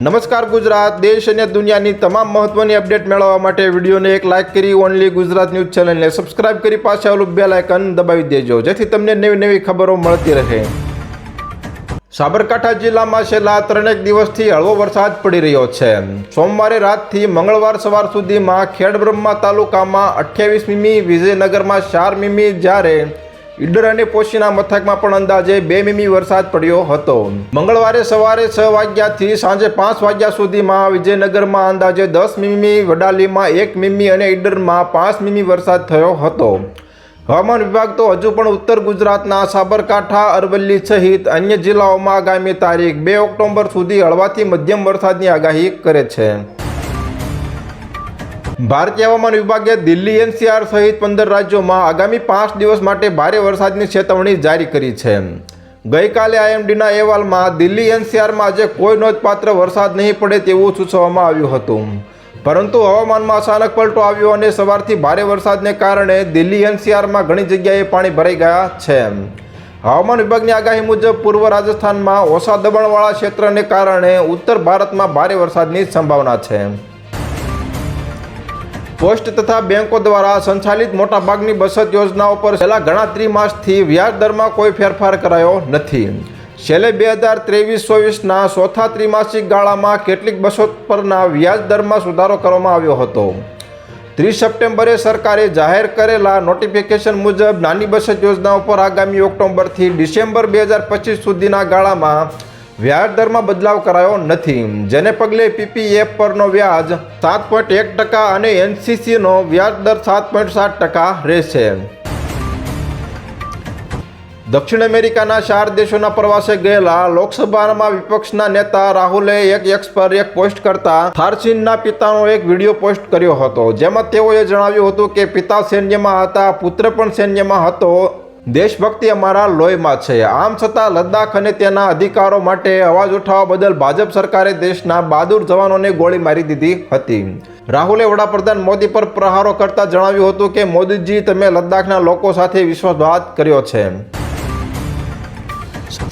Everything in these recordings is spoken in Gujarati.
નમસ્કાર ગુજરાત, દેશ અને દુનિયાની તમામ મહત્વની અપડેટ મેળવવા માટે વિડીયોને એક લાઇક કરી ઓનલી ગુજરાત ન્યૂઝ ચેનલને સબસ્ક્રાઇબ કરી પાસે આવેલું બે લાઇકન દબાવી દેજો, જેથી તમને નવી નવી ખબરો મળતી રહે. સાબરકાંઠા જિલ્લામાં છેલ્લા ત્રણેક દિવસથી હળવો વરસાદ પડી રહ્યો છે. સોમવારે રાતથી મંગળવાર સવાર સુધીમાં ખેડબ્રહ્મા તાલુકામાં અઠ્યાવીસ મીમી, વિજયનગરમાં ચાર મીમી, જ્યારે ઈડર અને પોશીના મથકમાં પણ અંદાજે બે મીમી વરસાદ પડ્યો હતો. મંગળવારે સવારે છ વાગ્યાથી સાંજે પાંચ વાગ્યા સુધીમાં વિજયનગરમાં અંદાજે દસ મીમી, વડાલીમાં એક મીમી અને ઈડરમાં પાંચ મીમી વરસાદ થયો હતો. હવામાન વિભાગ તો હજુ પણ ઉત્તર ગુજરાતના સાબરકાંઠા, અરવલ્લી સહિત અન્ય જિલ્લાઓમાં આગામી તારીખ બે ઓક્ટોબર સુધી હળવાથી મધ્યમ વરસાદની આગાહી કરે છે. ભારતીય હવામાન વિભાગે દિલ્હી, એનસીઆર સહિત પંદર રાજ્યોમાં આગામી પાંચ દિવસ માટે ભારે વરસાદની ચેતવણી જારી કરી છે. ગઈકાલે આઈએમડીના અહેવાલમાં દિલ્હી, એનસીઆરમાં આજે કોઈ નોંધપાત્ર વરસાદ નહીં પડે તેવું સૂચવવામાં આવ્યું હતું. પરંતુ હવામાનમાં અચાનક પલટો આવ્યો અને સવારથી ભારે વરસાદને કારણે દિલ્હી, એનસીઆરમાં ઘણી જગ્યાએ પાણી ભરાઈ ગયા છે. હવામાન વિભાગની આગાહી મુજબ પૂર્વ રાજસ્થાનમાં ઓછા દબાણવાળા ક્ષેત્રને કારણે ઉત્તર ભારતમાં ભારે વરસાદની સંભાવના છે. પોસ્ટ તથા બેંકો દ્વારા સંચાલિત મોટાભાગની બચત યોજનાઓ પર છેલ્લા ઘણા ત્રિમાસથી વ્યાજ દરમાં કોઈ ફેરફાર કરાયો નથી. છેલ્લે બે હજાર ત્રેવીસ ચોવીસના ચોથા ત્રિમાસિક ગાળામાં કેટલીક બચત પરના વ્યાજ દરમાં સુધારો કરવામાં આવ્યો હતો. ત્રીસ સપ્ટેમ્બરે સરકારે જાહેર કરેલા નોટિફિકેશન મુજબ નાની બચત યોજનાઓ પર આગામી ઓક્ટોબરથી ડિસેમ્બર બે હજાર પચીસ સુધીના ગાળામાં વ્યાજ બદલાવ કરાયો નથી. જેને પગલે પીપીએફ પરનો વ્યાજ સાત પોઈન્ટ એક ટકા અને એનસીસીનો વ્યાજ સાત પોઈન્ટ સાત ટકા રહેશે. દક્ષિણ અમેરિકાના ચાર દેશોના પ્રવાસે ગયેલા લોકસભામાં વિપક્ષના નેતા રાહુલે એક એક્સ પર એક પોસ્ટ કરતા થારસિનના પિતાનો એક વીડિયો પોસ્ટ કર્યો હતો. જેમાં તેઓએ જણાવ્યું હતું કે પિતા સૈન્યમાં હતા, પુત્ર પણ સૈન્યમાં હતો. દેશભક્તિ અમારા લોહીમાં છે. આમ છતાં લદ્દાખ અને તેના અધિકારો માટે અવાજ ઉઠાવવા બદલ ભાજપ સરકારે દેશના બહાદુર જવાનોને ગોળી મારી દીધી હતી. રાહુલે વડાપ્રધાન મોદી પર પ્રહારો કરતા જણાવ્યું હતું કે, મોદીજી, તમે લદ્દાખના લોકો સાથે વિશ્વાસઘાત કર્યો છે.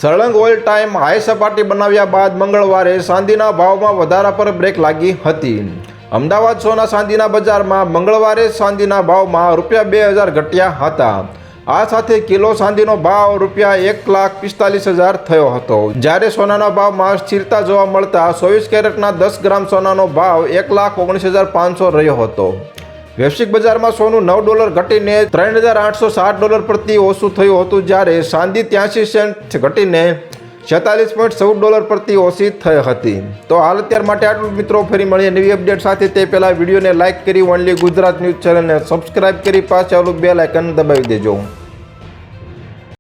સળંગ ઓઇલ ટાઈમ હાઈ સપાટી બનાવ્યા બાદ મંગળવારે ચાંદીના ભાવમાં વધારા પર બ્રેક લાગી હતી. અમદાવાદ સોના ચાંદીના બજારમાં મંગળવારે ચાંદીના ભાવમાં રૂપિયા બે હજાર ઘટ્યા હતા. આ સાથે કિલો ચાંદીનો ભાવ રૂપિયા એક લાખ પિસ્તાલીસ હજાર થયો હતો. જ્યારે સોનાના ભાવમાં સ્થિરતા જોવા મળતા ચોવીસ કેરેટના દસ ગ્રામ સોનાનો ભાવ એક લાખ ઓગણીસ હજાર પાંચસો રહ્યો હતો. વૈશ્વિક બજારમાં સોનું નવ ડોલર ઘટીને ત્રણ હજાર આઠસો સાત ડોલર પ્રતિ ઓછું થયું હતું જ્યારે ચાંદી ત્યાંસી સેન્ટ ઘટીને છેતાલીસ પોઈન્ટ ચૌદ ડોલર પ્રતિ ઓછી થઈ હતી. તો હાલ અત્યાર માટે આટલું મિત્રો. ફરી મળીએ નવી અપડેટ સાથે. તે પહેલાં વિડીયોને લાઇક કરી ઓનલી ગુજરાત ન્યૂઝ ચેનલને સબસ્ક્રાઇબ કરી પાછળ બે લાઇકન દબાવી દેજો.